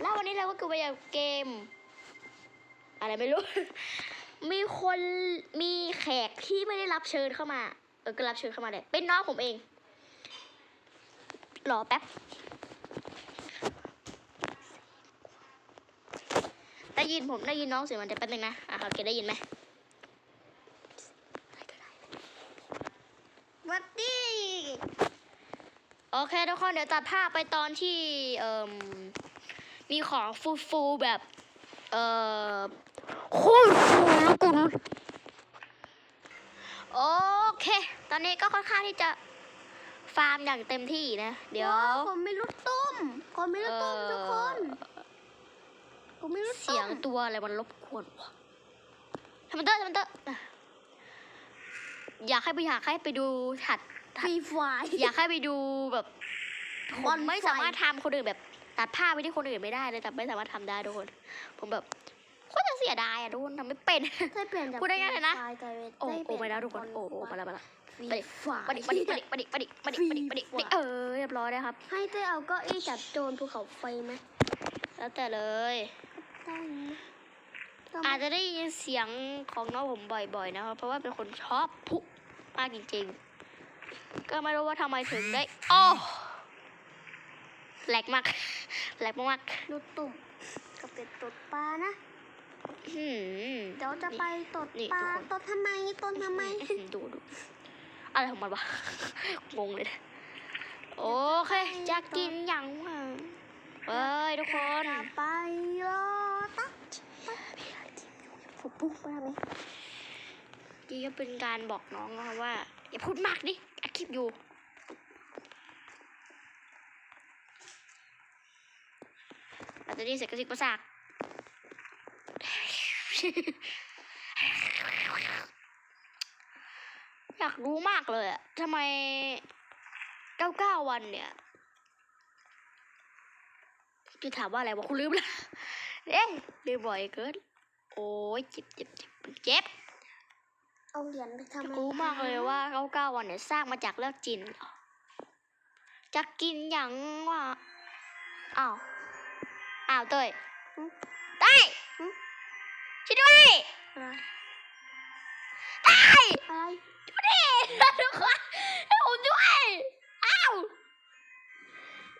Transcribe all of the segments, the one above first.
แล้ววันนี้เราก็คือไปเกม อะไรไม่รู้ มีคนมีแขกที่ไม่ได้รับเชิญเข้ามา เออก็รับเชิญเข้ามาเลยเป็นน้องผมเองรอแป๊บ ได้ยินผมได้ยินน้องเสียงมันจะแป๊บนึงนะ อะโอเคได้ยินไหมวัดดีโอเคทุกคนเดี๋ยวตัดภาพไปตอนที่ เอ่ม มีของฟูฟูๆแบบ เอ่อโคตรฟูแล้วกูโอเค ตอนนี้ก็ค่อนข้างที่จะฟาร์มอย่างเต็มที่นะ เดี๋ยวผมมีลูกตุ้มผมมีลูกตุ้มทุกคนผมมีลูกเสียงตัวอะไรมันรบกวนวะทำมันเตอร์ทำมันเตอร์อะอยากให้ไปอยากให้ไปดูถัดฟรีไฟอยากให้ไปดูแบบผบอมลไม่ไฟสามารถทำคนอื่นแบบ ตัดภาพไปที่คนอื่นไม่ได้เลยแต่ไม่สามารถทำได้ทุกคน ผมแบบโคตรจะเสียดายอะทุกคนทำไม่เป็นได้เปลี่ยนจากพูดได้ง่ายเลยนะฟรีไฟกลายเป็นโอ้ด้โอ้เปไปลี่ยนแล้วทุกคนจากโอ้โอ้มาแล้วมาแล้วฟรีไปดิไฟมาดิมาดิมาดิมาดิมาดิมาดิมาดิมาดิมาดิเออเรียบร้อยแล้วครับ ให้เต้เอาเก็อี้จับโจรภูเขาไฟไหมแล้วแต่เลยได้ไหมต้องอาจจะได้ยินเสียงของน้องผมบ่อยๆนะครับเพราะว่าเป็นคนชอบพุมากจริงๆ ก็ไม่รู้ว่าทำไมถึงได้โอ้แหลกมาก แหลกมากลูกตุ่มกับเป็ดตดปลานะๆหืมเดี๋ยวจะไปตดนี่ปลาทุกคนตดทำไมตดทำไมดูดูอะไรของมันวะงงเลยนะโอเคจะกินอย่างว่าเอ้ยทุกคนจะไปรอตักผมปุ๊บมาไหมนี่ก็เป็นการบอกน้องนะคะว่า อย่าพูดมากดิอัดคลิปอยู่ อา จจะได้ยินเสียงกระซิบกระซากอยากรู้มากเลยอะทำไมเก้าเก้าวันเนี่ยจะถามว่าอะไรวะคุณลืมละเอ๊ะลืมบ่อยเกิน โอ้ยเจ็บเจ็บเจ็บเจ็บเอาเหรียญไปทำอะไรรู้มากเลยว่าเก้าเก้าวันเนี่ยสร้างมาจากเลือกจินเหรอจะกินอย่างว่าอ้าวอ้าวเต้ยเต้ยช่วยด้วยอะไรเต้ยอะไรช่วยดิทุกคนให้ผมด้วยอ้าว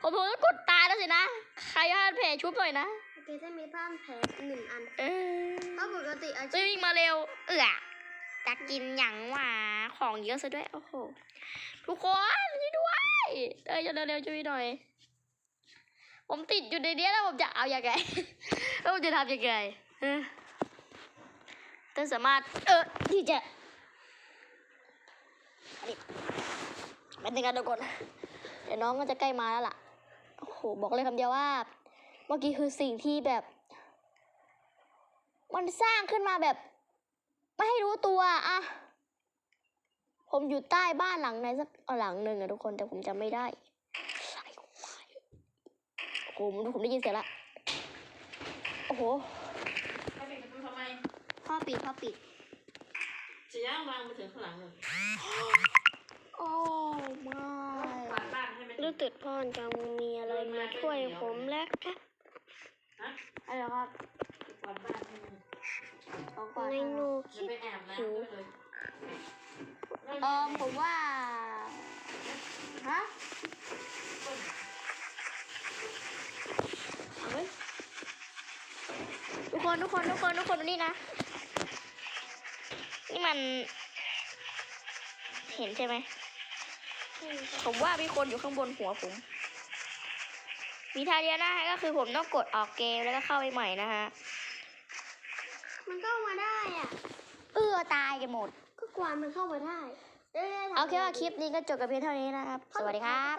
ผมผมต้องกดตายแล้วสินะ ใครให้แผลชุบหน่อยนะโอเคถ้ามีผ้าพันแผลหนึ่งอันเออเพราะปกติอาเอ้ชียพวิ่งมาเร็ว เอือจะกินอย่างหวาของเยอะซะด้วย โอ้โห ทุกคนช่วยด้วยเอ้ยเร็วๆช่วยหน่อย ผมติดอยู่ในนี้แล้วผมจะเอาอย่างไงแล้วผมจะทำยังไงเออแต่สามารถ เออที่จะอันนี้เป็นยังไงทุกคนเดี๋ยวน้องก็จะใกล้มาแล้วล่ะ โอ้โห บอกเลยคำเดียวว่า เมื่อกี้คือสิ่งที่แบบ มันสร้างขึ้นมาแบบ ไม่ให้รู้ตัวอะผมอยู่ใต้บ้านหลังไหนสักหลังหนึ่งอะทุกคนแต่ผมจำไม่ได้อะไรของมัน โอ้โหผมได้ยินเสียงละ โอ้โหให้ปิดประตูทำไมพ่อปิดพ่อปิดเสียงวางมาถึงข้างหลังเลยโอ้ไม่กวาดบ้านให้มันรู้สึกพ่อจะมีอะไรมาช่วยผมแล้วครับฮะอะไรครับกวาดบ้านให้มันเอาก่อนในหนูอย่าคิดไปแอบนะด้วยเลย เออผมว่า ฮะ คนทุกคนทุกคนทุกคนดูนี่นะ นี่มัน เห็นใช่ไหม ผมว่ามีคนอยู่ข้างบนหัวผม มีทางเดียวนะฮะก็คือผมต้องกดออกเกมแล้วก็เข้าไปใหม่นะฮะ มันเข้ามาได้อะ เอื้อตายกันหมด ก็กวานมันเข้ามาได้โอเคว่าคลิปนี้ก็จบกับเพียงเท่านี้นะครับ สวัสดีครับ